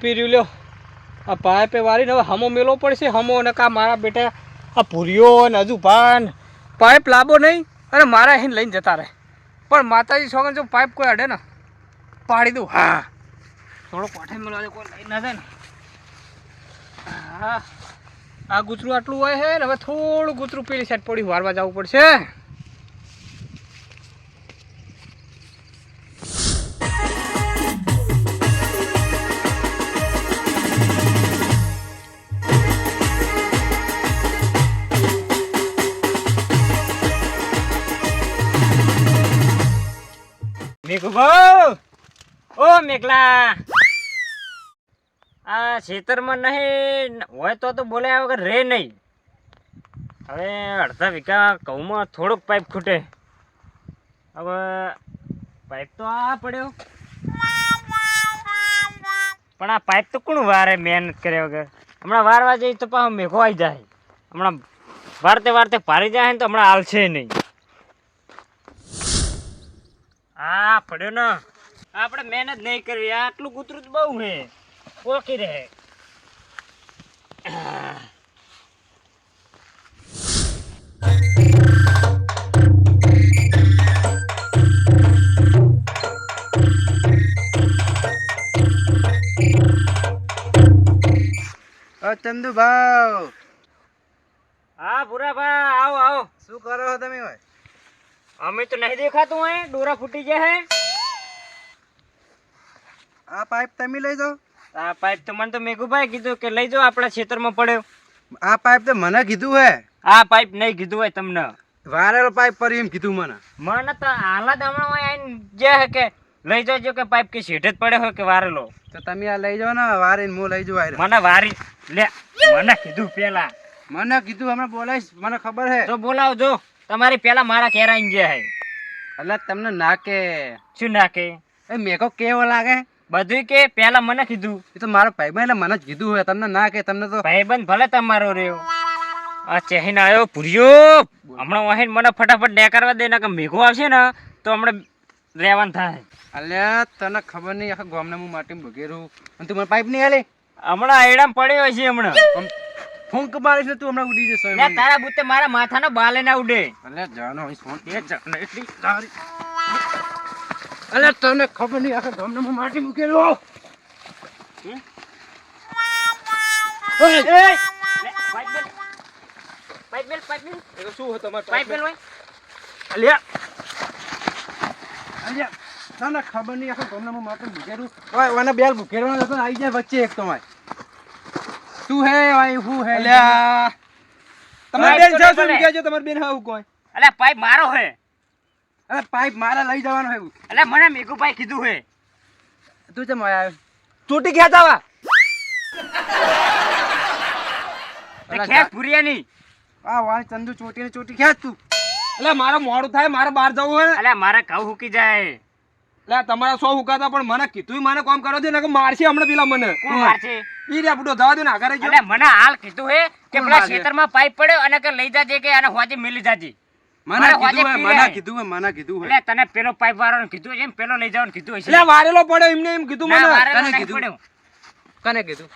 પીર્યું લ્યો. આ પાઇપે વાળીને હવે હમો મેલો પડશે, હમો ને કા મારા બેટા, આ પૂરીઓ ને હજુ પાન પાઇપ લાંબો નહીં, અને મારા અહીં લઈને જતા રહે. પણ માતાજી છોકરા જો પાઇપ કોઈ અડે ને, પાડી દઉં. હા. થોડો પાઠે મેળવા કોઈ લઈ ના જાય ને. હા. આ ગુતરું આટલું હોય છે ને, હવે થોડું ગુતરું પેલી સાઈડ પડી, વારવા જવું પડશે. મેઘુભાઉ ઓ મેઘલા! આ ખેતરમાં નહીં, હોય તો તો બોલ્યા વગર રે નહીં. હવે અડધા વીઘા ઘઉંમાં થોડોક પાઇપ ખૂટે. હવે પાઇપ તો આ પડ્યો. પણ આ પાઇપ તો કોણ વારે મહેનત કર્યા વગર હમણાં વારવા જઈએ તો પાછો મેઘો આવી જાય. હમણાં વારતે વારતે ભારી જાય ને તો હમણાં હાલશે નહીં. હા પડ્યો ને. આપણે મહેનત નહીં કરવી આટલું કૂતરું તો બહુ હે ઓકી રહે ચંદુભાઈ. હા ભૂરાભા આવો આવો. શું કરો છો તમે ભાઈ અમે તો નહીં દેખાતું હે. ડોરા ફૂટી ગયા હે. આ પાઇપ તમે લઈ જાઓ. આ પાઇપ તો મને તો મેઘુભાઈ કીધું કે લઈ જાઓ આપણા ખેતરમાં પડ્યો. આ પાઇપ તો મને કીધું હે. આ પાઇપ નહીં કીધું હોય તમને. વારેલો પાઇપ પર એમ કીધું મને. મને તો હાલત હમણાં આવીને જે હે કે લઈ જાજો કે પાઇપ કે શેઠ જ પડ્યો હોય કે વારેલો. તો તમે આ લઈ જાઓ ને વારીને હું લઈ જાઉં. મને વારી લે મને કીધું પેલા. મને કીધું હમણાં બોલાઈશ મને ખબર હે. તો બોલાવજો. તમારી પેલા મારા ઘેર આવીને હે. એટલે તમને ના કે શું નાખે એ મેઘો કેવો લાગે? બધું કે પેલા મને કીધું. એ તો મારો ભાઈબંધ એટલે મને જ કીધું હોય તમને ના કે તમને તો ભાઈબંધ ભલે તમારો રહ્યો. આ ચહીન આવ્યો પૂર્યો હમણાં વહીને મને ફટાફટ ડે કરવા દે ને કે મેઘો આવશે ને તો હમણાં રહેવાનું થાય. અલ્યા તને ખબર નહીં આખા ગામને હું માટી ભગેરું. અને તું મને પાઇપ નહીં હાલે હમણાં એડામ પડ્યો છે હમણાં. ફૂંક મારીશ ને તું હમણાં ઉડી જશે લે તારા બુતે મારા માથાનો બાલે ના ઉડે. અલે જાનો હું ફોન એ જાણે એટલી તારી અલ્યા તને ખબર નહીં આખા ગામને હું માટી મૂકેલો. ખબર નહીં આખા ગામને હું માટી મૂકેલું. ઓય ઓને બેલ મૂકેલવાનો હતો આવી જાય વચ્ચે એક તમારે. શું હે ભાઈ શું હે? અલ્યા. તમારે બેન છે શું કહે છે તમારી બેન હા કોઈ. અલે પાઇપ મારો હે. અરે પાઇપ મારા લઈ જવાનો હે. અલે મને મેઘુભાઈ કીધું હે. તું ચમ આવ્યો ચોટી ખેંચાવા તે ખેસ ભૂરિયાની. આ વાળ ચંદુ ચોટી ને ચોટી ખેંચ તું. એટલે મારે મોડું થાય મારે બહાર જવું હોય અલે મારે ઘઉં હુકી જાય. એટલે તમારા સો હુકાતા પણ મને કીધું મને કોમ કરો છે ને કે મારશે હમણાં પેલા મને. કોણ મારશે? ઈ રે બુડો જવા દો ને આગળ અલે મને હાલ કીધું હે કે પેલા? ખેતરમાં પાઇપ પડ્યો અને કે લઈ જાજે કે આને હોજે મેલી જાજે મને કીધું હે મને કીધું હે મને કીધું હે. એટલે તને પેલો પાઇપ વાળાને કીધું છે એમ પેલો લઈ જવાનું કીધું હશે. એટલે વારેલો પડ્યો એમને એમ કીધું મને. તને કીધું? કને કીધું?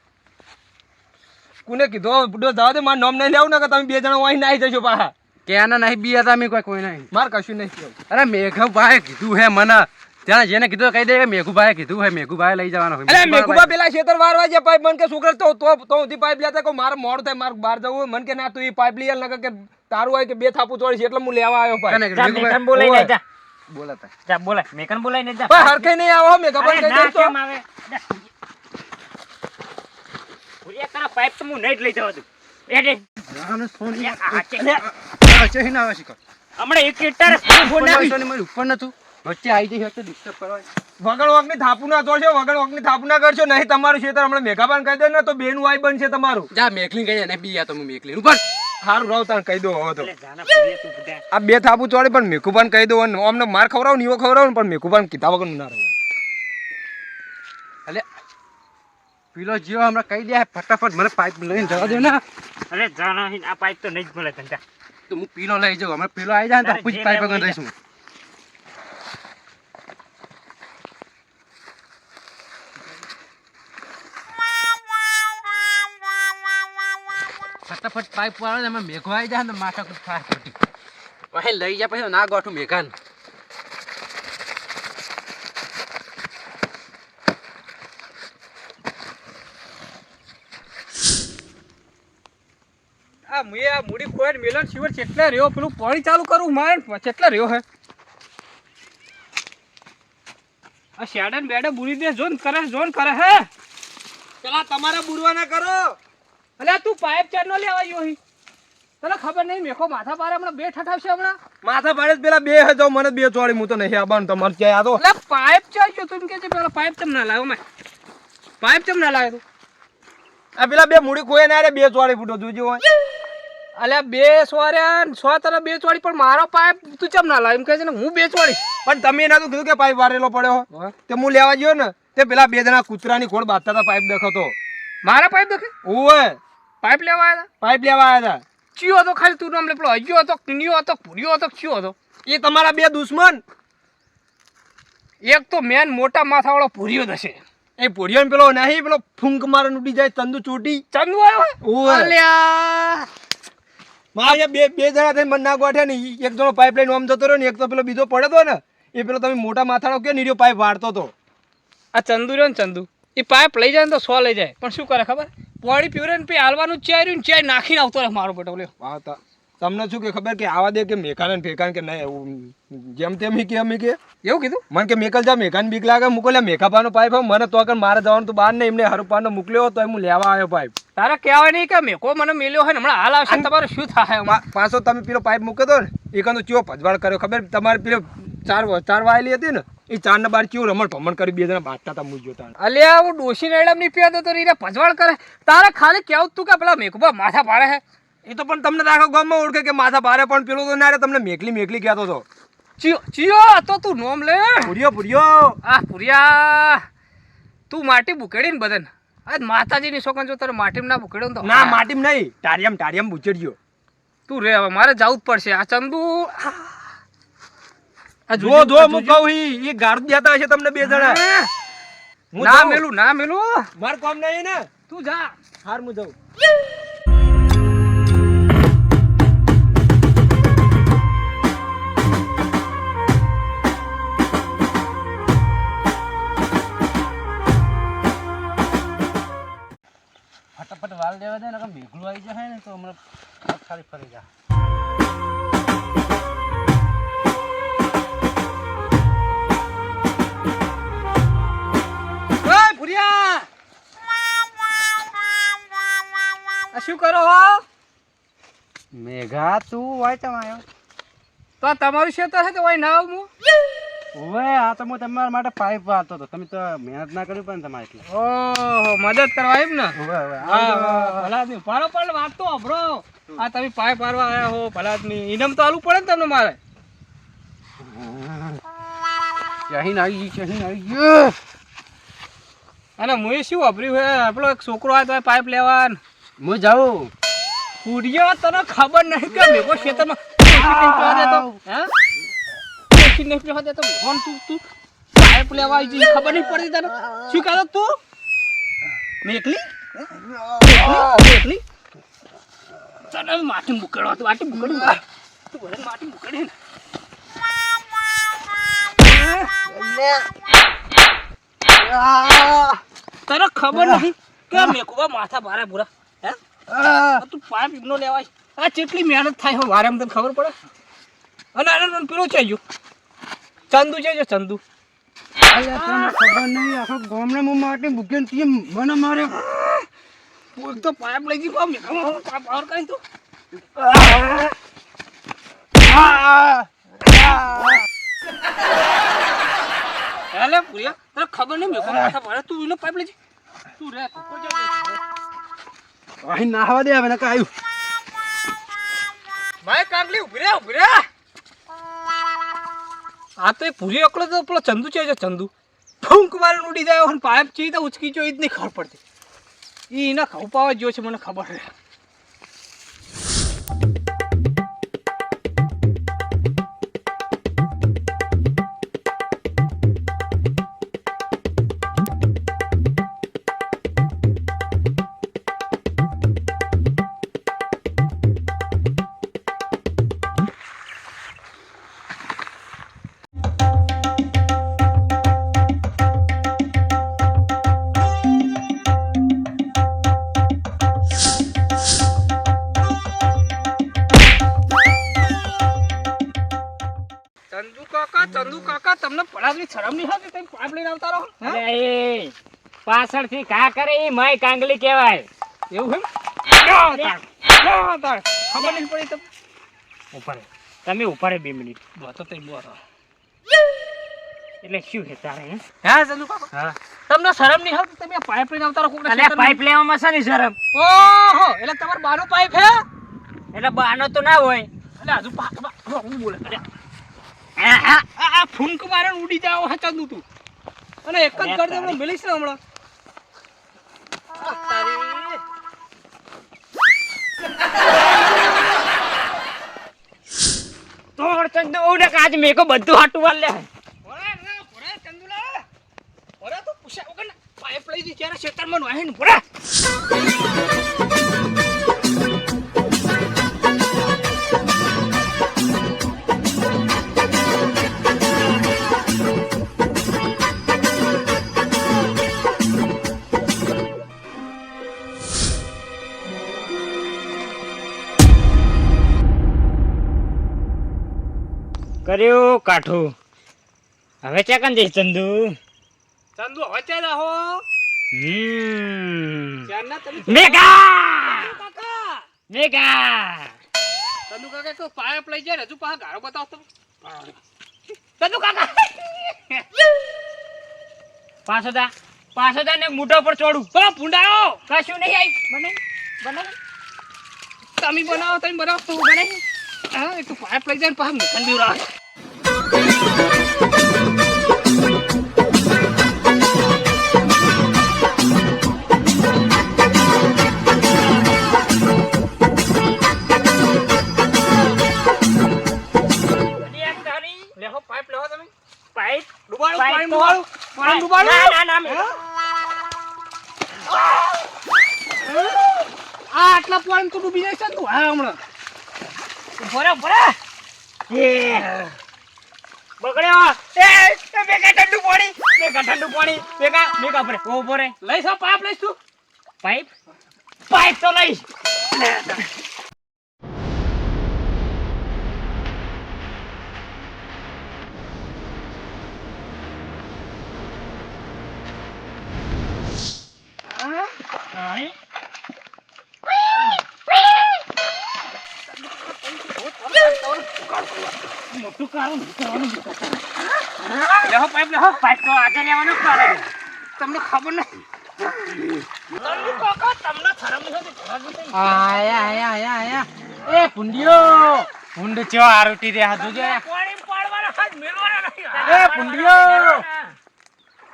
કોને કીધું? બુડો જવા દે મારું નામ નહીં લેવું ને કે તમે બે જણા અહીં નાઈ જજો પાછા. કે આના નહીં બી હતા મેં કોઈ કોઈ નહીં. માર કશું નહીં અરે અરે મેઘુભાઈ કીધું હે મને ત્યાં જેને કીધું કહી દે કે મેઘુભાઈ કીધું હોય મેઘુભાઈ લઈ જવાનો હોય. મેઘુભાઈ પેલા ખેતર વારવા જે પાઇપ મન કે છોકરા તો તો તો ઉધી પાઇપ લેતા કો મારે મોડ થાય મારે બહાર જવું હોય મન કે ના તું એ પાઇપ લઈ લગા કે તારું હોય કે બે થાપુ તોડી છે એટલે હું લેવા આવ્યો પાઇપ. કને જા બોલાતા જા. બોલાય. મેકન બોલાઈને જા. પણ હરખે નહીં આવો મેઘા અરે પણ ના, કેમ આવે? ઉરિયા તારા પાઇપ તો હું નહીં જ લઈ જવા દઉં. એડે રાનો સોની આ છે. ના આવે શીખો. હમણાં એક ને મારી ઉપર નતું. વચ્ચે આવી જઈ વચ્ચે ડિસ્ટર્બ કરવા વગર વગની થાપુ ના તોડશો વગર વગની થાપુ ના કરશો નહીં તમારું ખેતર હમણાં મેઘાબાન કહી દે ને તો બેનું આઈ બનશે તમારું. જા મેકલી ગઈ ને બીયા તમે મેકલી ઉપર સારું રહો તાણ કહી દો હવે તો. તું. આ બે થાપુ ચોડે પણ મેકુબાન કહી દો અને અમને માર ખવડાવો ને એવો ખવડાવો ને પણ મેકુબાન કીધા વગર ના રહો. એટલે પેલો જીવો હમણાં કહી દે ફટાફટ મને પાઇપ લઈને જવા દો ને. અરે જાણો આ પાઇપ તો નહીં જ મળે ધંધા. તો હું પીલો લઈ જાઉં હમણાં પીલો આવી જાય ને તો જ પાઇપ વગર રહીશું. ફટાફટ પાઇપ વાળો ને એમાં મેઘો આવી જાય ને માથા કૂટ ફાર ખોટી પછી લઈ જાય પછી ના ગોઠું મેઘાન. આ મુએ આ મૂડી ખોઈને મેલન શિવર કેટલા રહ્યો પેલું પાણી ચાલુ કરું મારે કેટલા રહ્યો હે. આ શેડન બેડે બુરી દે જોન કરે જોન કરે હે. પેલા તમારે બુરવા ના કરો. અલ્યા તું પાઇપ ચાર નો લેવા આવ્યો હી? તને ખબર નહીં મેખો માથા પારે હમણાં બે ઠઠાવશે હમણાં? માથા પાડે પેલા બે હતો મને બે ચોળી હું તો નહીં આવવાનું તમારે ક્યાં આ તો એટલે પાઇપ ચાર ગયો તું કે છે પેલા પાઇપ ચમ ના લાવ્યો મેં પાઇપ ચમ ના લાવ્યો તું. આ પેલા બે મૂડી કોઈ ના બે ચોળી ફૂટો જોજો હોય અલ્યા બે સોર્યા સો તને બે ચોળી પણ મારો પાઇપ તું ચમ ના લાવ્યો એમ કહે છે ને હું બે ચોળી. પણ તમે એના તો કીધું કે પાઇપ વારેલો પડ્યો તે હું લેવા ગયો ને તે પેલા બે જણા કૂતરાની ખોળ બાંધતા હતા પાઇપ દેખાતો. મારા પાઇપ દેખે ઓવે પાઇપ લેવા આવ્યા પાઇપ લેવા આવ્યા હતા ચિયો હતો ખાલી તું નામ લે પેલો અજ્યો હતો કિન્યો હતો ભૂર્યો હતો ચિયો હતો? એ તમારા બે દુશ્મન. એક તો મેન મોટા માથાવાળો ભૂર્યો થશે. એ ને પેલો નહીં પેલો ફૂંક મારે ઉડી જાય ચંદુ ચોટી. ચંદુ આવ્યો મારે બે બે જણા થઈને મને ના ગોઠ્યા ને એક જણો પાઇપ લઈને આમ જતો રહ્યો ને એક તો પેલો બીજો પડ્યો હતો ને એ પેલો તમે મોટા માથાળો કે નીર્યો પાઇપ વાળતો હતો. આ ચંદુ રહ્યો ને ચંદુ. એ પાઇપ લઈ જાય ને તો સો લઈ જાય. પણ શું કરે ખબર? પોળી પીવરે ને હાલવાનું ચાર્યું ને ચાય નાખીને આવતો રહે મારો બેટો લ્યો. હા તા- તમને શું કે ખબર કે આવા દે કે મેકાને ફેકાન કે નહીં એવું જેમ તેમ કે અમે કે. એવું કીધું? મને કે મેકલ જા મેકાન બીક લાગે મૂકો લે મેકાપાનો પાઇપ. મને તો આગળ મારે જવાનું તો બહાર ને એમને હરુપાનો મોકલ્યો તો હું લેવા આવ્યો પાઇપ. તારા કહેવાય નહીં કે મેકો મને મેલ્યો હોય ને હમણાં હાલ આવશે તમારું શું થાય? પાછો તમે પેલો પાઇપ મૂકે દો ને એ તો ચો ભજવાડ કર્યો ખબર? તમારે પેલો ચાર ચાર વાયેલી હતી ને એ ચાર ને બાર કેવું રમણ ભમણ કરી બે જણા બાંધતા હતા મુજો તાણ. અલ્યા હું ડોસી રેડમની પીતો તો એને પજવાળ કરે. તારે ખાલી કેવું તું કે પેલા મેકુબા માથા પાડે હે? એ તો પણ તમને આખા ગામમાં ઓળખે કે માથા ભારે પણ પેલો તો ના રે તમને મેકલી મેકલી કહેતો હતો ચિયો ચિયો તો તું નોમ લે. પુરિયો પુરિયો આ પુરિયા તું માટી બુકેડી ને બદન આજ માતાજીની શોકન જો તારે માટીમ ના બુકેડ્યો ને તો ના માટીમ નહીં ટારિયમ ટારિયમ બુચડ્યો તું રે હવે મારે જવું જ પડશે. આ ચંદુ આ જો જો હું કહું ઈ એ ગાળ દેતા હશે તમને બે જણા. હું. ના મેલું ના મેલું. માર કામ નહીં ને. તું જા. હાર હું જાઉં. ફટાફટ વાલ દેવા દે ને મેઘલું આવી જાય ને તો હમણાં ખાલી ફરી જા. મેઘા તું હોય ચમ આવ્યો તો તમારું ક્ષેત્ર છે તો ઓય ના આવું હું? ઓવે આ તો હું તમારા માટે પાઇપ વાળતો હતો. તમે તો મહેનત ના કરી પણ તમારે એટલે. ઓહો મદદ કરવા એમ ને? ઓવે ઓવે. ભલા દી પાડો પણ વાતો અભરો આ તમે પાઇપ પારવા આવ્યા હો ભલા દી ઇનામ તો આલું પડે ને તમને મારે. ચહીન આવી ગઈ ચહીન આવી ગયો અને મુએ શું વાપર્યું હે? આપણો એક છોકરો આવ્યો તો પાઇપ લેવા હું જાઉં. કુડિયો તને ખબર નહીં કે મેકો ખેતરમાં ડોશી નહીં પીવા દેતો? ભગવાન તું તું પાઇપ લેવા આવી જઈ ખબર નહીં પડતી તને? શું કરો તું? મેકલી મેકલી તને માટી મુકડવા તું માટી મુકડી તું ભલે માટી મુકડી ને. તને ખબર નહીં કે મેકુબા માથા ભારે પૂરા હે? તું પાઇપ ઇગ્નો લેવાય. આ કેટલી મહેનત થાય હો વારે તને ખબર પડે? અને આનંદ તને પેલો છે જો ચંદુ છે જો ચંદુ. ખબર નહીં આખો ગામને હું માટે મૂકીને તી મને મારે. તું તો પાઇપ લઈ ગઈ પાપ મેકવામાં પાપ આવર કરી તો હેલે પુરિયા તને ખબર નહીં મેકો માથા મારે તું એનો પાઇપ લઈ તું રે જે અહીં નાહવા દે હવે નકા આવ્યું ભાઈ કાંગલી ઊભી રે આ તો એ પૂરી એકલો તો પેલો ચંદુ છે, જો ચંદુ. ફૂંક મારે ઉડી જાય પાઇપ ચી તો ઉચકી જો એ જ નહીં ખબર પડતી. ઈ એના ઘઉં પાવા જો છે, મને ખબર છે. પાછળથી ઘા કરે એ માય કાંગલી કહેવાય. એવું નહીં ઉપર. તમે ઉપર બે મિનિટ. બો તો તઈ બો એટલે શું છે તારે હા? કાકા? હા. તમને શરમ નહીં આવતી તમે પાઇપ લઈને આવતા રહો કોકના પાઇપ લેવામાં છે ને શરમ? ઓહો એટલે તમાર બાનો પાઇપ હે? એટલે બાનો તો ના હોય. એટલે હજુ પા પા- પા- હું બોલે? આ ફૂંક મારે ઉડી જાવ હા ચંદુ તું. અને એક જ કરી દે હમણાં મિલીશ ને હમણાં આ તારી. તોડ ચંદુ ને કાજ મેકો બધું હાટું વાળ લે ઓરે ના, ભોળા, ચંદુલા. ઓરે તો પૂછ્યા ઓગન પાઇપ લઈ દી જ્યારે ખેતરમાં નોહે ને ભોળા. કર્યું કાઠું. હવે ચેકન જઈશ ચંદુ? ચંદુ હવે ચાલ રહો મેગા! મેગા! ચંદુ કાકા તો પાઇપ લઈ જાય હજુ પાછા ગાળો બતાવો તમે. ચંદુ કાકા! પાછો દા પાછો દા ને મોઢા પર ચોડું. બોલો ભૂંડાઓ! કશું નહીં આઈ. બને બને. તમે બનાવો તમે બનાવો. તું બને. હા એ તો પાઇપ લઈ જાય ને પાછા મૂકન બી પાણી તો- ડુબાડો પાણી ડુબાડો ના ના ના આ આટલા પાણી તો ડૂબી જાય છે ને તું. હા હમણાં. ભરા ભરા. બગડ્યો. એ મેઘા ઠંડુ પાણી. મેઘા ઠંડુ પાણી. મેઘા ઊભો રહે, ઓ ભરે. લઈશ પાઇપ લઈશ તું. પાઇપ? પાઇપ તો લઈશ. હા? મોટું કારણ કરવાનું લેહો પાઇપ લેહો પાઇપ તો આજે લેવાનું જ તમને ખબર નથી? કાકા તમને શરમ આયા આયા આયા આયા. એ પુંડિયો પુંડ ચો આરોટી રે હાથ જોજે પાણી પાડવાના હાથ મેલવાના નહીં. એ પુંડિયો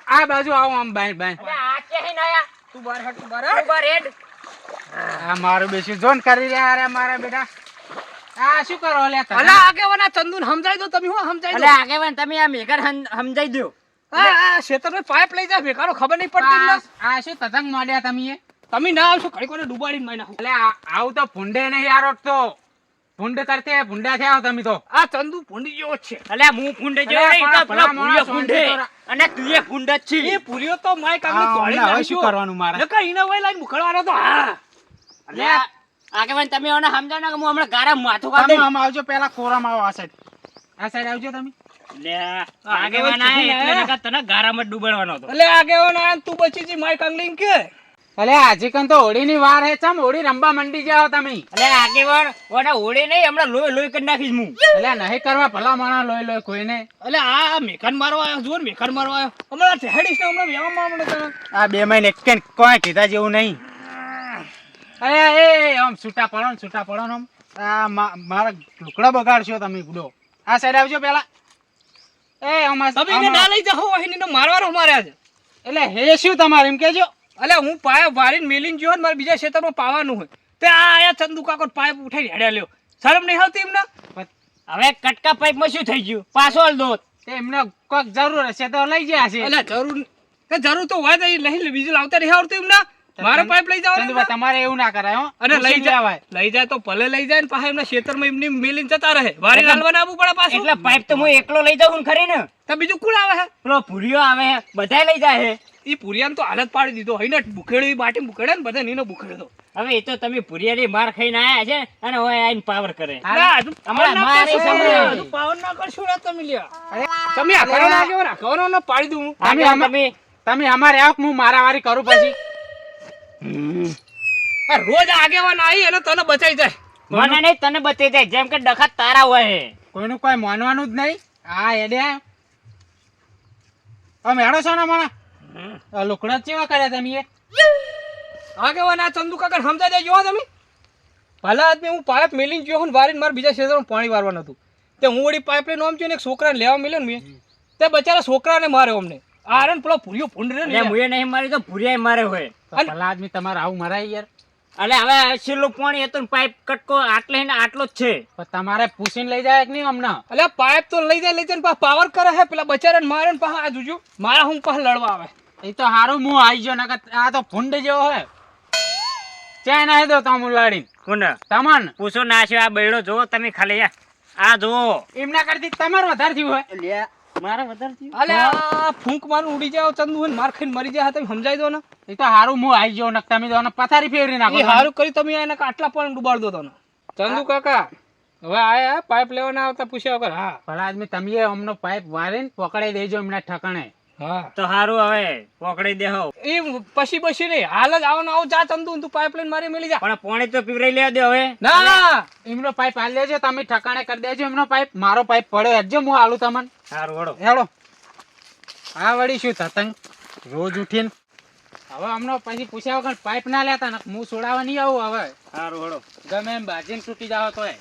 આ બાજુ આવો આમ બાઈ બાઈ આ કે તું બાર હટ, તું બાર હટ. ઊભા રેડ આ મારું બેસી જોન કરી રહ્યા અરે મારા બેટા. આ શું કરો લે તમે? અલા આગેવાના ચંદુન સમજાઈ દો તમે હું સમજાઈ દો આગેવાન તમે આ મેઘર સમજાઈ દો હા શેતર ખેતરમાં પાઇપ લઈ જા ભેગારો ખબર નહીં પડતી આ ને. શું તતંગ મોડ્યા તમે? તમે ના આવશો કઈ કોને ડુબાડીને મારી નાખો. એટલે આ- આવું તો ભૂંડે નહીં આરોટતો. ભૂંડ કરતે ભૂંડા થયા તમે તો. આ ચંદુ ભૂંડી જેવો છે. અલે હું ફૂંડે જેવો નહીં તો ભલા ભૂંડિયો અને તું એ ફૂંડ જ એ છી તો માય કામને હવે નાખ્યો. શું કરવાનું મારે? નકર ઈને વઈ લાઈને મુખડવાનો તો હા. અલે આગેવાન તમે ઓને સમજાવો ને કે હું હમણાં ગારા માથું તમે કાઢી આમ આવજો પેલા કોરામાં આવો આ સાઈડ આ સાઈડ આવજો તમે. લે આગેવાન આય એટલે નકર તને ગારામાં ડૂબાડવાનો હતો. એટલે આગેવાનો આયા તું બચી જી માય કાંગલીન કે અલે આજે કન તો હોળી ની વાર હે ચમ હોળી રંબા મંડી જાઓ તમે? અલે આગેવાન ઓડા હોળી નહીં હમણાં લોહી લોહી કરી નાખીશ હું. અલે નહીં કરવા ભલા માણા લોય લોય કોઈને. એટલે આ મેખાન મારવા આવ્યો જુઓ ને મારવા આવ્યો. હમણાં ઠેડીશ ને હમણાં વેવા હમણાં તમે આ બે મહિને એક કોઈ કીધા જેવું નહીં. અરે એ આમ છૂટા પડો ને છૂટા પડો ને આમ. આ મારા ઢોકળા બગાડશો તમે ગુડો. આ સાઈડ આવજો પેલા. એ અમાર તમે ના લઈ જાઓ અહીં મારવાનો માર્યા છે એટલે હે શું તમારે એમ કેજો અલે હું પાયા વારીને મેલીને ગયો ને મારે બીજા ક્ષેત્રમાં પાવાનું હોય. તે આ આયા ચંદુ કાકો પાઇપ ઉઠાઈ હેડ્યા લ્યો. શરમ નહીં આવતી એમને? હવે કટકા પાઇપમાં શું થઈ ગયું? પાછો હાલ દો. તે એમને કોઈક જરૂર હશે તો લઈ જાય છે. અલે જરૂર તે જરૂર તો હોય તો લઈ બીજું લાવતા નહીં આવડતું એમને? મારો પાઇપ લઈ જાવ તમારે એવું ના કરાય હો. અને લઈ જાય લઈ જાય તો ભલે લઈ જાય ને પાછા એમના ખેતરમાં એમની મેલીને જતા રહે. વારી લાલવા આવવું પડે પાછું. એટલે પાઇપ તો હું એકલો લઈ જાઉં ખરી ને? તો બીજું કોણ આવે હે? પેલો ભૂરીઓ આવે બધા લઈ જાય છે ઈ પુરિયાને તો હાલત પાડી દીધો. હોય ને બુખેડી બાટી બુખેડે ને બધા નીનો બુખેડો હવે એ તો તમે ભૂરિયાની માર ખાઈને આયા છે અને હવે આઈને પાવર કરે. પાવર ના કરશો. ના તમે લ્યા. તમે આ કરો ના કેવો રાખવાનો ને પાડી દઉં હું. તમે તમે અમારે આવો હું મારાવારી કરું પછી. રોજ આગેવાન આવી અને તને બચાઈ જાય. મને નહીં તને બચાઈ જાય. જેમ કે ડખા તારા હોય. કોઈનું કોઈ માનવાનું જ નહીં. આ એડે અમે હેડો છો ને મને લુકડા ચેવા કર્યા તમે એ? કેવા ના ચંદુ કાકા સમજા જાય જોવા તમે. ભલા આદમી હું પાઇપ મેલીને ગયો હું વારીને મારા બીજા ક્ષેત્રમાં પાણી વારવાનું હતું. તે હું વળી પાઇપ લઈને આમ ને એક છોકરાને લેવા મળ્યો ને મેં. તે બચારા છોકરાને માર્યો અમને. આરણ પેલો ભૂરિયો ને મુએ નહીં મારી તો ભૂરિયાએ મારે હોય. ભલા આદમી તમારે આવું મરાય યાર. અલે હવે છેલ્લું પાણી હતું પાઇપ કટકો આટલે ને આટલો જ છે. પણ તમારે પૂછીને લઈ જાય કે નહીં હમણાં અલે પાઇપ તો લઈ જાય લઈ જાય પાવર કરે હે. પેલા બચારાને મારે ને આ જોજો. મારા હું પાછા લડવા આવે. એ તો હારું હું આવી ગયો નકર આ તો ફુંડ જેવો હે. ચાય ના દો તમે લાડીને કોને તમન. પૂછો ના છે આ બૈડો જો તમે ખાલી આ. આ જુઓ. એમના કરતી તમાર વધારે થયું હોય. મારે વધારે થયું? અલે ફૂંક મારું ઉડી જાવ ચંદુ હોય ને માર ખાઈને મરી જાય તમે સમજાઈ દો ને. એ તો હારું હું આવી ગયો નક તમે દો ને પથારી ફેરવી નાખો હારું કરી તમે એને આટલા પણ ડુબાડ દો તને ચંદુ કાકા હવે આયા પાઇપ લેવાના આવતા પૂછ્યા વગર હા. ભલા આદમી તમે અમનો પાઇપ વારીને પકડાઈ દેજો એમના ઠકાણે. હા તો સારું હવે પકડી દેહો એ પછી પછી નહીં હાલ જ આવો આવો જા ચંદુ તું પાઇપ લઈને મારી મેલી જા. પણ પોણી તો પીવરાઈ લેવા દે હવે. ના એમનો પાઇપ હાલ દેજો તમે ઠકાણે કરી દેજો એમનો પાઇપ મારો પાઇપ પડ્યો હેડજો હું હાલું તમને. સારું વળો હેડો. આ વળી શું તતંગ રોજ ઉઠીને. હવે હમણાં પછી પૂછ્યા વગર પાઇપ ના લેતા ને હું છોડાવવા નહીં આવું હવે. સારું વળો ગમે એમ બાજીને તૂટી જાવ તોય.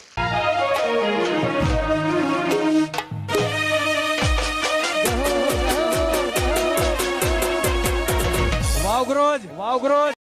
Valgrode! Valgrode!